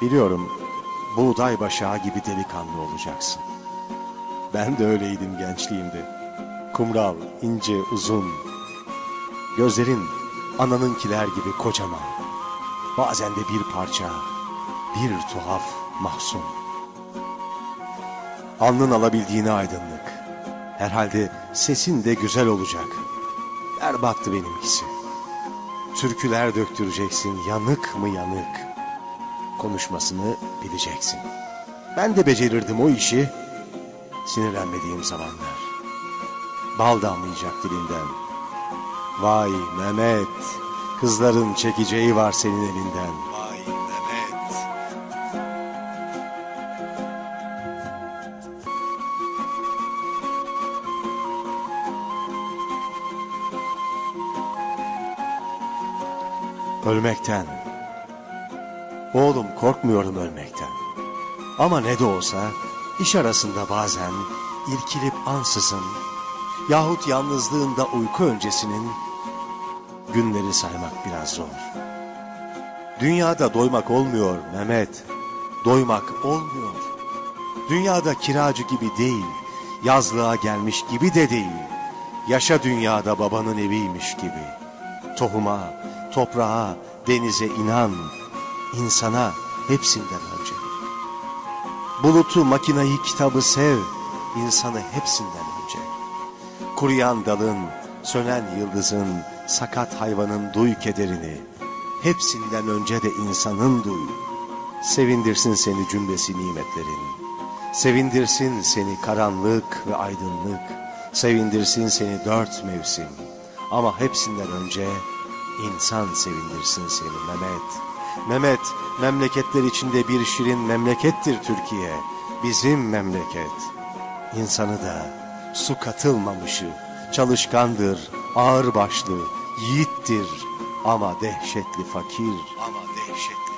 Biliyorum buğday başağı gibi delikanlı olacaksın. Ben de öyleydim gençliğimde. Kumral, ince, uzun. Gözlerin ananınkiler gibi kocaman. Bazen de bir parça, bir tuhaf mahzun. Alnın alabildiğine aydınlık. Herhalde sesin de güzel olacak. Berbattı benimkisi. Türküler döktüreceksin yanık mı yanık. Konuşmasını bileceksin. Ben de becerirdim o işi. Sinirlenmediğim zamanlar. Bal damlayacak dilinden. Vay Mehmet, kızların çekeceği var senin elinden. Vay Mehmet. Ölmekten. Oğlum korkmuyorum ölmekten. Ama ne de olsa iş arasında bazen irkilip ansızın yahut yalnızlığında uyku öncesinin günleri saymak biraz zor. Dünyada doymak olmuyor Mehmet. Doymak olmuyor. Dünyada kiracı gibi değil, yazlığa gelmiş gibi de değil. Yaşa dünyada babanın eviymiş gibi. Tohuma, toprağa, denize inan, insana hepsinden önce. Bulutu, makinayı, kitabı sev, insanı hepsinden önce. Kuruyan dalın, sönen yıldızın, sakat hayvanın duy kederini. Hepsinden önce de insanın duy. Sevindirsin seni cümlesi nimetlerin. Sevindirsin seni karanlık ve aydınlık. Sevindirsin seni dört mevsim. Ama hepsinden önce insan sevindirsin seni Mehmet. Mehmet, memleketler içinde bir şirin memlekettir Türkiye. Bizim memleket. İnsanı da su katılmamışı, çalışkandır, ağırbaşlı, yiğittir ama dehşetli fakir. Ama dehşetli